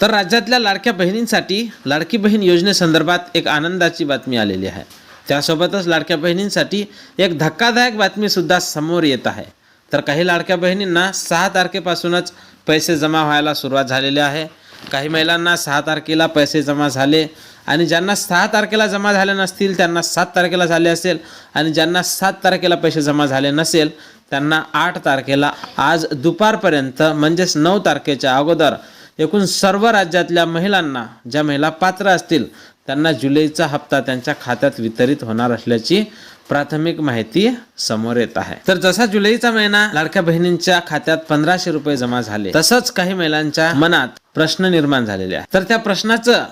तर राज्यातल्या लाडक्या बहिणींसाठी लाडकी बहीण योजनेसंदर्भात एक आनंदाची बातमी आलेली आहे. त्यासोबतच लाडक्या बहिणींसाठी एक धक्कादायक बातमीसुद्धा समोर येत आहे. तर काही लाडक्या बहिणींना सहा तारखेपासूनच पैसे जमा व्हायला सुरुवात झालेली आहे. काही महिलांना सहा तारखेला पैसे जमा झाले आणि ज्यांना सहा तारखेला जमा झाले नसतील त्यांना सात तारखेला झाले असेल आणि ज्यांना सात तारखेला पैसे जमा झाले नसेल त्यांना आठ तारखेला आज दुपारपर्यंत म्हणजेच नऊ तारखेच्या अगोदर एकूण सर्व राज्यातल्या महिलांना ज्या महिला पात्र असतील त्यांना जुलैचा हप्ता त्यांच्या खात्यात वितरित होणार असल्याची प्राथमिक माहिती समोर येत आहे. तर जसा जुलैचा महिना लाडक्या बहिणींच्या खात्यात पंधराशे रुपये जमा झाले तसंच काही महिलांच्या मनात प्रश्न निर्माण झालेले आहे तर त्या प्रश्नाचं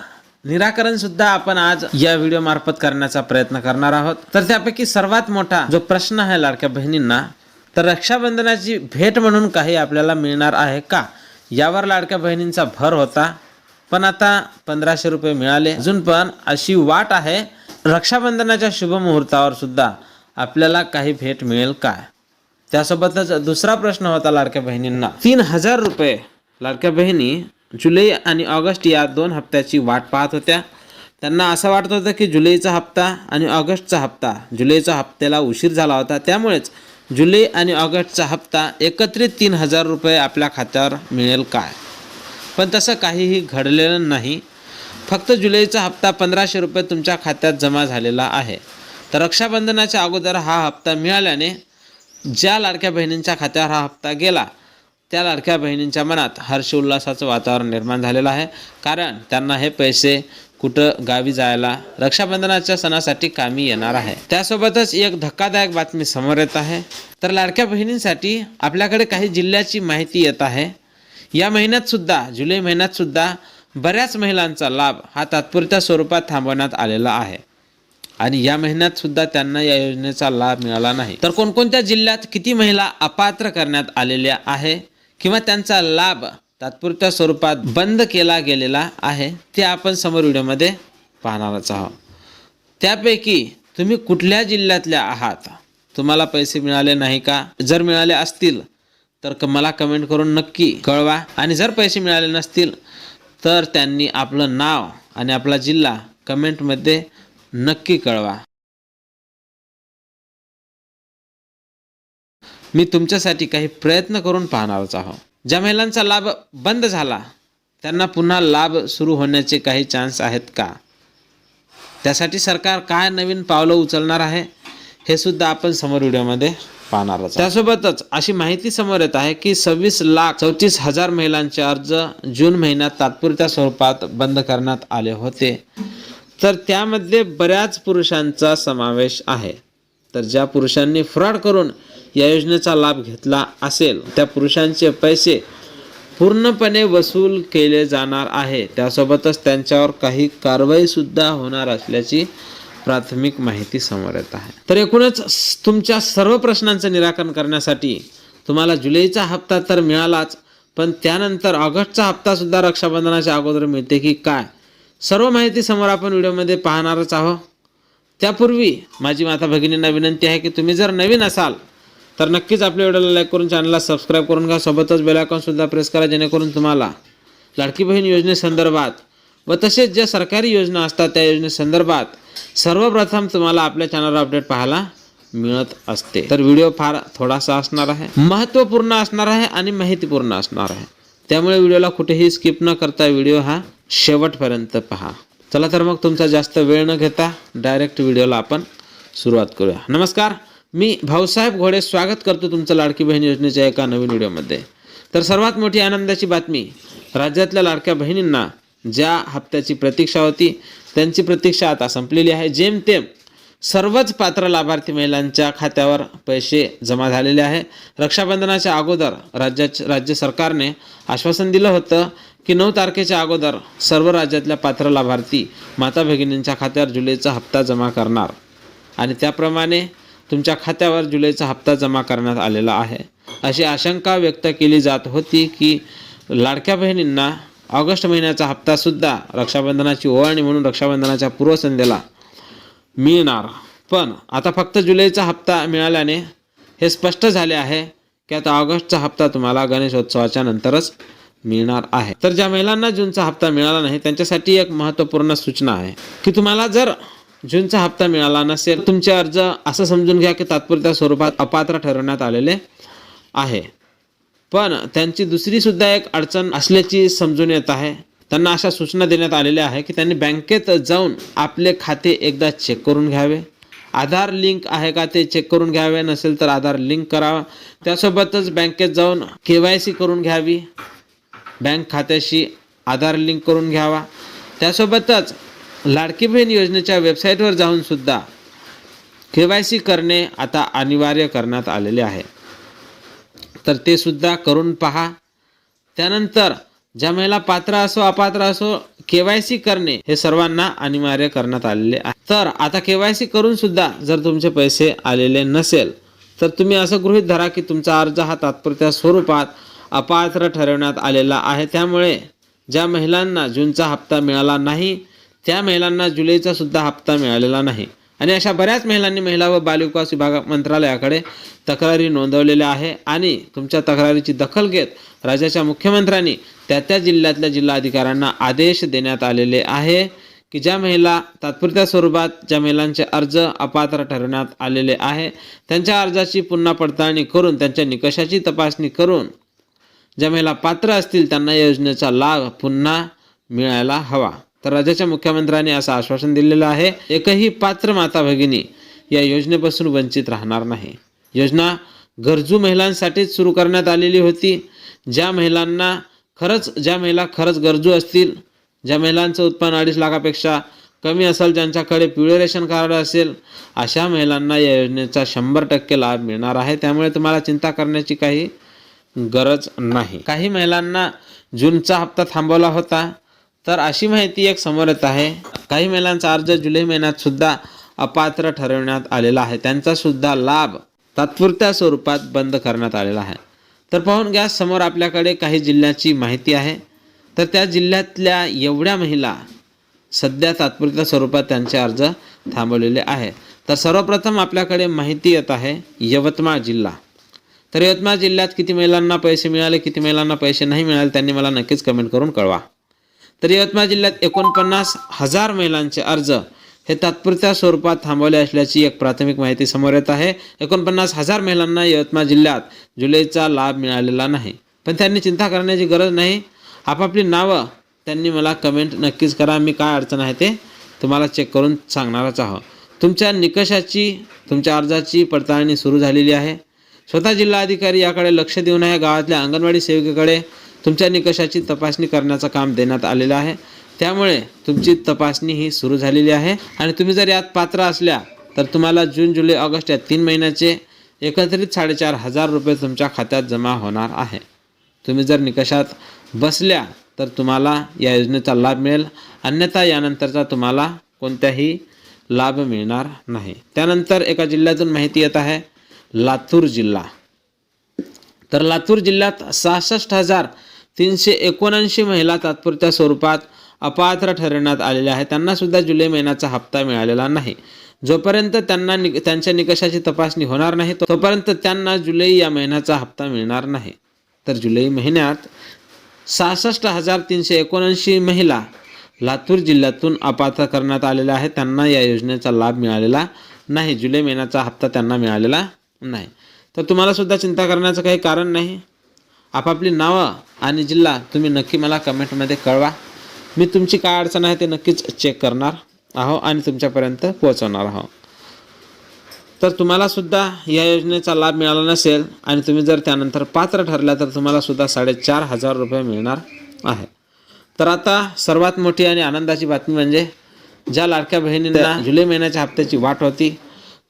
निराकरण सुद्धा आपण आज या व्हिडिओ मार्फत करण्याचा प्रयत्न करणार आहोत. तर त्यापैकी सर्वात मोठा जो प्रश्न आहे लाडक्या बहिणींना तर रक्षाबंधनाची भेट म्हणून काही आपल्याला मिळणार आहे का? यावर लाडक्या बहिणींचा भर होता. पण आता पंधराशे रुपये मिळाले. अजून पण अशी वाट आहे. रक्षाबंधनाच्या शुभमुहूर्तावर सुद्धा आपल्याला काही भेट मिळेल काय? त्यासोबतच दुसरा प्रश्न होता लाडक्या बहिणींना. तीन हजार रुपये लाडक्या बहिणी जुलै आणि ऑगस्ट या दोन हप्त्याची वाट पाहत होत्या. त्यांना असं वाटत होतं की जुलैचा हप्ता आणि ऑगस्टचा हप्ता जुलैचा हप्त्याला उशीर झाला होता. त्यामुळेच जुलै आणि ऑगस्टचा हप्ता एकत्रित तीन हजार रुपये आपल्या खात्यावर मिळेल काय? पण तसं काहीही घडलेलं नाही. फक्त जुलैचा हप्ता पंधराशे रुपये तुमच्या खात्यात जमा झालेला आहे. तर रक्षाबंधनाच्या अगोदर हा हप्ता मिळाल्याने ज्या लाडक्या बहिणींच्या खात्यावर हा हप्ता गेला त्या लाडक्या बहिणींच्या मनात हर्ष उल्हासाचं वातावरण निर्माण झालेलं आहे. कारण त्यांना हे पैसे कुठं गावी जायला रक्षाबंधनाच्या सणासाठी कामी येणार आहे. त्यासोबतच एक धक्कादायक बातमी समोर येत आहे. तर लाडक्या बहिणींसाठी आपल्याकडे काही जिल्ह्याची माहिती येत आहे. या महिन्यात सुद्धा जुलै महिन्यात सुद्धा बऱ्याच महिलांचा लाभ हा तात्पुरत्या स्वरूपात थांबवण्यात आलेला आहे. आणि या महिन्यात सुद्धा त्यांना या योजनेचा लाभ मिळाला नाही. तर कोणकोणत्या जिल्ह्यात किती महिला अपात्र करण्यात आलेल्या आहे? किंवा त्यांचा लाभ तात्पुरत्या स्वरूपात बंद केला गेलेला आहे ते आपण समोर व्हिडिओमध्ये पाहणारच आहोत. त्यापैकी तुम्ही कुठल्या जिल्ह्यातल्या आहात? तुम्हाला पैसे मिळाले नाही का? जर मिळाले असतील तर क- मला कमेंट करून नक्की कळवा. आणि जर पैसे मिळाले नसतील तर त्यांनी आपलं नाव आणि आपला जिल्हा कमेंटमध्ये नक्की कळवा. मी तुमच्यासाठी काही प्रयत्न करून पाहणारच आहोत. ज्या महिलांचा लाभ बंद झाला. त्यांना पुन्हा लाभ सुरू होण्याचे काही चान्स आहेत का? त्यासाठी सरकार काय नवीन पावलं उचलणार आहे हे सुद्धा आपण समोर व्हिडिओमध्ये पाहणार आहोत. त्यासोबतच अशी माहिती समोर येत आहे की सव्वीस लाख चौतीस हजार महिलांचे अर्ज जून महिन्यात तात्पुरत्या स्वरूपात बंद करण्यात आले होते. तर त्यामध्ये बऱ्याच पुरुषांचा समावेश आहे. तर ज्या पुरुषांनी फ्रॉड करून या योजनेचा लाभ घेतला असेल. त्या पुरुषांचे पैसे पूर्णपणे वसूल केले जाणार आहे. त्यासोबतच त्यांच्यावर काही कारवाई सुद्धा होणार असल्याची प्राथमिक माहिती समोर येत आहे. तर एकूणच तुमच्या सर्व प्रश्नांचं निराकरण करण्यासाठी तुम्हाला जुलैचा हप्ता तर मिळालाच पण त्यानंतर ऑगस्टचा हप्ता सुद्धा रक्षाबंधनाच्या अगोदर मिळते की काय? सर्व माहिती समोर आपण व्हिडिओमध्ये पाहणारच आहोत. त्यापूर्वी माझी माता भगिनींना विनंती आहे की तुम्ही जर नवीन असाल तर नक्कीच आपल्या व्हिडिओला लाईक करून चॅनलला सबस्क्राईब करून घ्या. सोबतच बेलायकॉनसुद्धा प्रेस करा जेणेकरून तुम्हाला लाडकी बहीण योजनेसंदर्भात व तसेच ज्या सरकारी योजना असतात त्या योजनेसंदर्भात सर्वप्रथम तुम्हाला आपल्या चॅनलवर अपडेट पाहायला मिळत असते. तर व्हिडिओ फार थोडासा असणार आहे. महत्त्वपूर्ण असणार आहे आणि माहितीपूर्ण असणार आहे. त्यामुळे व्हिडिओला कुठेही स्किप न करता व्हिडिओ हा शेवटपर्यंत पहा. चला तर मग तुमचा जास्त वेळ न घेता डायरेक्ट व्हिडिओला आपण सुरुवात करूया. नमस्कार. मी भाऊसाहेब घोडे स्वागत करतो तुमचं लाडकी बहीण योजनेच्या एका नवीन व्हिडिओमध्ये. तर सर्वात मोठी आनंदाची बातमी राज्यातल्या लाडक्या बहिणींना ज्या हप्त्याची प्रतीक्षा होती त्यांची प्रतीक्षा आता संपलेली आहे. जेमतेम सर्वच पात्र लाभार्थी महिलांच्या खात्यावर पैसे जमा झालेले आहे. रक्षाबंधनाच्या अगोदर राज्याच राज्य सरकारने आश्वासन दिलं होतं की नऊ तारखेच्या अगोदर सर्व राज्यातल्या पात्र लाभार्थी माता भगिनींच्या खात्यावर जुलैचा हप्ता जमा करणार. आणि त्याप्रमाणे तुमच्या खात्यावर जुलैचा हप्ता जमा करण्यात आलेला आहे. अशी आशंका व्यक्त केली जात होती की लाडक्या बहिणींना ऑगस्ट महिन्याचा हप्तासुद्धा रक्षाबंधनाची ओवाळणी म्हणून रक्षाबंधनाच्या पूर्वसंध्येला मिळणार. पण आता फक्त जुलैचा हप्ता मिळाल्याने हे स्पष्ट झाले आहे की आता ऑगस्टचा हप्ता तुम्हाला गणेशोत्सवाच्या नंतरच मिळणार आहे. तर ज्या महिलांना जूनचा हप्ता मिळाला नाही त्यांच्यासाठी एक महत्त्वपूर्ण सूचना आहे की तुम्हाला जर जूनचा हप्ता मिळाला नसेल तुमचे अर्ज असं समजून घ्या की तात्पुरत्या स्वरूपात अपात्र ठरवण्यात आलेले आहे. पण त्यांची दुसरीसुद्धा एक अडचण असल्याची समजून येत आहे. त्यांना अशा सूचना देण्यात आलेल्या आहे की त्यांनी बँकेत जाऊन आपले खाते एकदा चेक करून घ्यावे. आधार लिंक आहे का ते चेक करून घ्यावे नसेल तर आधार लिंक करावा. त्यासोबतच बँकेत जाऊन के वाय सी करून घ्यावी. बँक खात्याशी आधार लिंक करून घ्यावा. त्यासोबतच लाडकी बहीण योजनेच्या वेबसाईटवर जाऊन सुद्धा के वाय सी करणे आता अनिवार्य करण्यात आलेले आहे. तर ते सुद्धा करून पहा. त्यानंतर ज्या महिला पात्र असो अपात्र असो के वाय सी करणे हे सर्वांना अनिवार्य करण्यात आलेले आहे. तर आता के वाय सी करून सुद्धा जर तुमचे पैसे आलेले नसेल तर तुम्ही असं गृहीत धरा की तुमचा अर्ज हा तात्पुरत्या स्वरूपात अपात्र ठरवण्यात आलेला आहे. त्यामुळे ज्या महिलांना जूनचा हप्ता मिळाला नाही त्या महिलांना जुलैचा सुद्धा हप्ता मिळालेला नाही. आणि अशा बऱ्याच महिलांनी महिला व बालविकास विभाग मंत्रालयाकडे तक्रारी नोंदवलेल्या आहे आणि तुमच्या तक्रारीची दखल घेत राज्याच्या मुख्यमंत्र्यांनी त्या त्या जिल्ह्यातल्या जिल्हाधिकाऱ्यांना आदेश देण्यात आलेले आहे की ज्या महिला तात्पुरत्या स्वरूपात ज्या महिलांचे अर्ज अपात्र ठरवण्यात आलेले आहे त्यांच्या अर्जाची पुन्हा पडताळणी करून त्यांच्या निकषाची तपासणी करून ज्या महिला पात्र असतील त्यांना या योजनेचा लाभ पुन्हा मिळायला हवा. तर राज्याच्या मुख्यमंत्र्यांनी असं आश्वासन दिलेलं आहे एकही पात्र माता भगिनी या योजनेपासून वंचित राहणार नाही. योजना गरजू महिलांसाठीच सुरू करण्यात आलेली होती. ज्या महिलांना खरंच ज्या महिला खरंच गरजू असतील ज्या महिलांचं उत्पन्न अडीच लाखापेक्षा कमी असेल ज्यांच्याकडे पिवळे रेशन कार्ड असेल अशा महिलांना या योजनेचा शंभर टक्के लाभ मिळणार आहे. त्यामुळे तुम्हाला चिंता करण्याची काही गरज नाही. काही महिलांना जूनचा हप्ता थांबवला होता. तर अशी माहिती एक समोर येत आहे. काही महिलांचा अर्ज जुलै महिन्यात सुद्धा अपात्र ठरवण्यात आलेला आहे. त्यांचा सुद्धा लाभ तात्पुरत्या स्वरूपात बंद करण्यात आलेला आहे. तर पाहून घ्या समोर आपल्याकडे काही जिल्ह्याची माहिती आहे. तर त्या जिल्ह्यातल्या एवढ्या महिला सध्या तात्पुरत्या स्वरूपात त्यांचे अर्ज थांबवलेले आहे. तर सर्वप्रथम आपल्याकडे माहिती येत आहे यवतमाळ जिल्हा. तर यवतमाळ जिल्ह्यात किती महिलांना पैसे मिळाले किती महिलांना पैसे नाही मिळाले त्यांनी मला नक्कीच कमेंट करून कळवा. तर यवतमाळ जिल्ह्यात एकोणपन्नास हजार महिलांचे अर्ज हे तात्पुरत्या स्वरूपात थांबवले असल्याची एक प्राथमिक माहिती समोर येत आहे. एकोणपन्नास हजार महिलांना यवतमाळ जिल्ह्यात जुलैचा लाभ मिळालेला नाही. पण त्यांनी चिंता करण्याची गरज नाही. आपापली नावं त्यांनी मला कमेंट नक्कीच करा. मी काय अडचण आहे ते तुम्हाला चेक करून सांगणारच आहोत. तुमच्या निकषाची तुमच्या अर्जाची पडताळणी सुरू झालेली आहे. स्वतः जिल्हाधिकारी याकडे लक्ष देऊन आहे गावातल्या अंगणवाडी सेविकेकडे तुमच्या निकषाची तपासणी करण्याचं काम देण्यात आलेलं आहे. त्यामुळे तुमची तपासणी ही सुरू झालेली आहे. आणि तुम्ही जर यात पात्र असल्या तर तुम्हाला जून जुलै ऑगस्ट या तीन महिन्याचे एकत्रित साडेचार हजार रुपये तुमच्या खात्यात जमा होणार आहे. तुम्ही जर निकषात बसल्या तर तुम्हाला या योजनेचा लाभ मिळेल. अन्यथा यानंतरचा तुम्हाला कोणत्याही लाभ मिळणार नाही. त्यानंतर एका जिल्ह्यातून माहिती येत आहे लातूर जिल्हा. तर लातूर जिल्ह्यात सहासष्ट हजार तीनशे एकोणऐंशी महिला तात्पुरत्या स्वरूपात अपात्र ठरवण्यात आलेल्या आहेत. त्यांना सुद्धा जुलै महिन्याचा हप्ता मिळालेला नाही. जोपर्यंत त्यांना नि त्यांच्या निकषाची तपासणी होणार नाही तोपर्यंत त्यांना जुलै या महिन्याचा हप्ता मिळणार नाही. तर जुलै महिन्यात सहासष्ट हजार तीनशे एकोणऐंशी महिला लातूर जिल्ह्यातून अपात्र करण्यात आलेल्या आहेत. त्यांना या योजनेचा लाभ मिळालेला नाही. जुलै महिन्याचा हप्ता त्यांना मिळालेला नाही. तर तुम्हाला सुद्धा चिंता करण्याचं काही कारण नाही. आपापली नावं आणि जिल्हा तुम्ही नक्की मला कमेंटमध्ये कळवा. मी तुमची काय अडचण आहे ते नक्कीच चेक करणार आहो आणि तुमच्यापर्यंत पोहोचवणार आहो तर तुम्हाला सुद्धा या योजनेचा लाभ मिळाला नसेल आणि तुम्ही जर त्यानंतर पात्र ठरल्या तर तुम्हाला सुद्धा साडेचार हजार रुपये मिळणार आहे. तर आता सर्वात मोठी आणि आनंदाची बातमी म्हणजे ज्या लाडक्या बहिणींना जुलै महिन्याच्या हप्त्याची वाट होती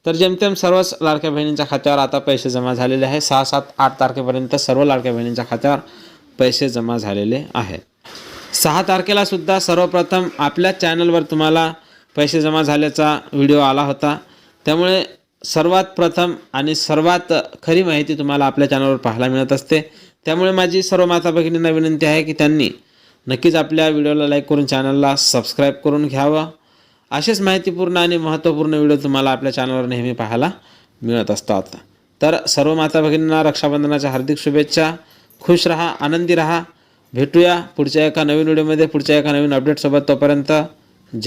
तर जेमतेम सर्वच लाडक्या बहिणींच्या खात्यावर आता पैसे जमा झालेले आहे सहा सात आठ तारखेपर्यंत सर्व लाडक्या बहिणींच्या खात्यावर पैसे जमा झालेले आहेत. सहा तारखेला सुद्धा सर्वप्रथम आपल्या चॅनलवर तुम्हाला पैसे जमा झाल्याचा व्हिडिओ आला होता. त्यामुळे सर्वात प्रथम आणि सर्वात खरी माहिती तुम्हाला आपल्या चॅनलवर पाहायला मिळत असते. त्यामुळे माझी सर्व माता भगिनींना विनंती आहे की त्यांनी नक्कीच आपल्या व्हिडिओला लाईक करून चॅनलला सबस्क्राईब करून घ्यावं. असेच माहितीपूर्ण आणि महत्त्वपूर्ण व्हिडिओ तुम्हाला आपल्या चॅनलवर नेहमी पाहायला मिळत असतात. तर सर्व माता भगिनींना रक्षाबंधनाच्या हार्दिक शुभेच्छा. खुश रहा आनंदी रहा. भेटूया पुढच्या एका नवीन व्हिडिओमध्ये पुढच्या एका नवीन अपडेटसोबत तोपर्यंत.